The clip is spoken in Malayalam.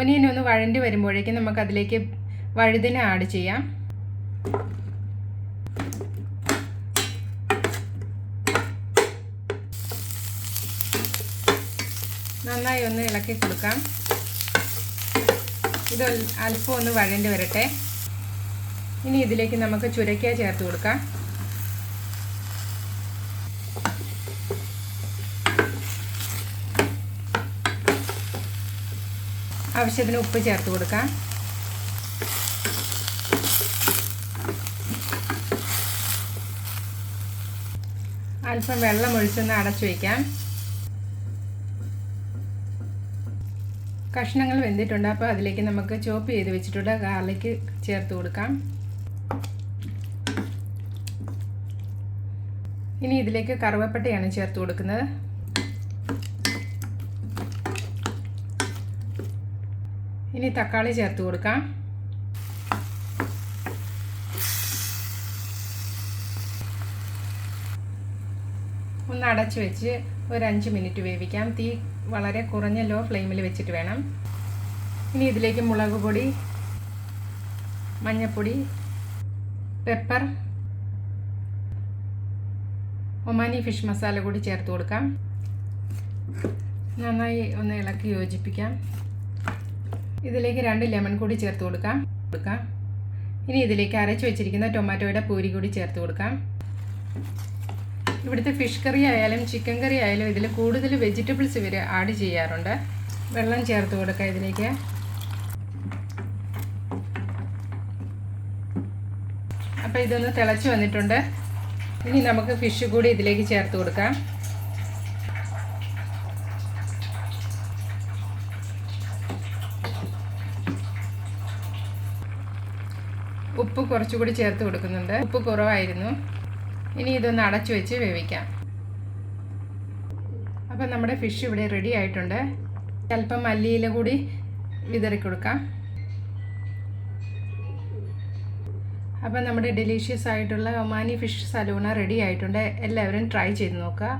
ഒനിയൻ ഒന്ന് വഴണ്ടി വരുമ്പോഴേക്കും നമുക്ക് അതിലേക്ക് വഴുതിന ആഡ് ചെയ്യാം. നന്നായി ഒന്ന് ഇളക്കി കൊടുക്കാം. ഇത് അല്പം ഒന്ന് വഴണ്ടി വരട്ടെ. ഇനി ഇതിലേക്ക് നമുക്ക് ചുരക്ക ചേർത്ത് കൊടുക്കാം. ആവശ്യത്തിന് ഉപ്പ് ചേർത്ത് കൊടുക്കാം. അല്പം വെള്ളം ഒഴിച്ചൊന്ന് അടച്ചു വയ്ക്കാം. കഷ്ണങ്ങൾ വെന്തിട്ടുണ്ട്. അപ്പോൾ അതിലേക്ക് നമുക്ക് ചോപ്പ് ചെയ്ത് വെച്ചിട്ടുള്ള ഗാർലിക്ക് ചേർത്ത് കൊടുക്കാം. ഇനി ഇതിലേക്ക് കറുവപ്പട്ടയാണ് ചേർത്ത് കൊടുക്കുന്നത്. ഇനി തക്കാളി ചേർത്ത് കൊടുക്കാം. ഒന്ന് അടച്ച് വെച്ച് ഒരു അഞ്ച് മിനിറ്റ് വേവിക്കാം. തീ വളരെ കുറഞ്ഞ ലോ ഫ്ലെയിമിൽ വെച്ചിട്ട് വേണം. ഇനി ഇതിലേക്ക് മുളക് പൊടി മഞ്ഞൾപ്പൊടി പെപ്പർ ഒമാനി ഫിഷ് മസാല കൂടി ചേർത്ത് കൊടുക്കാം. നന്നായി ഒന്ന് ഇളക്കി യോജിപ്പിക്കാം. ഇതിലേക്ക് രണ്ട് ലെമൺ കൂടി ചേർത്ത് കൊടുക്കാം. കൊടുക്കാം. ഇനി ഇതിലേക്ക് അരച്ച് വെച്ചിരിക്കുന്ന ടൊമാറ്റോയുടെ പൂരി കൂടി ചേർത്ത് കൊടുക്കാം. ഇവിടുത്തെ ഫിഷ് കറി ആയാലും ചിക്കൻ കറി ആയാലും ഇതിൽ കൂടുതൽ വെജിറ്റബിൾസ് ഇവർ ആഡ് ചെയ്യാറുണ്ട്. വെള്ളം ചേർത്ത് കൊടുക്കാം ഇതിലേക്ക്. അപ്പോൾ ഇതൊന്ന് തിളച്ച് വന്നിട്ടുണ്ട്. ഇനി നമുക്ക് ഫിഷ് കൂടി ഇതിലേക്ക് ചേർത്ത് കൊടുക്കാം. ഉപ്പ് കുറച്ചുകൂടി ചേർത്ത് കൊടുക്കുന്നുണ്ട്. ഉപ്പ് കുറവായിരുന്നു. ഇനി ഇതൊന്ന് അടച്ചു വെച്ച് വേവിക്കാം. അപ്പം നമ്മുടെ ഫിഷ് ഇവിടെ റെഡി ആയിട്ടുണ്ട്. അല്പം മല്ലിയില കൂടി വിതറി കൊടുക്കാം. അപ്പം നമ്മുടെ ഡെലീഷ്യസ് ആയിട്ടുള്ള ഒമാനി ഫിഷ് സലൂണ റെഡി ആയിട്ടുണ്ട്. എല്ലാവരും ട്രൈ ചെയ്ത് നോക്കുക.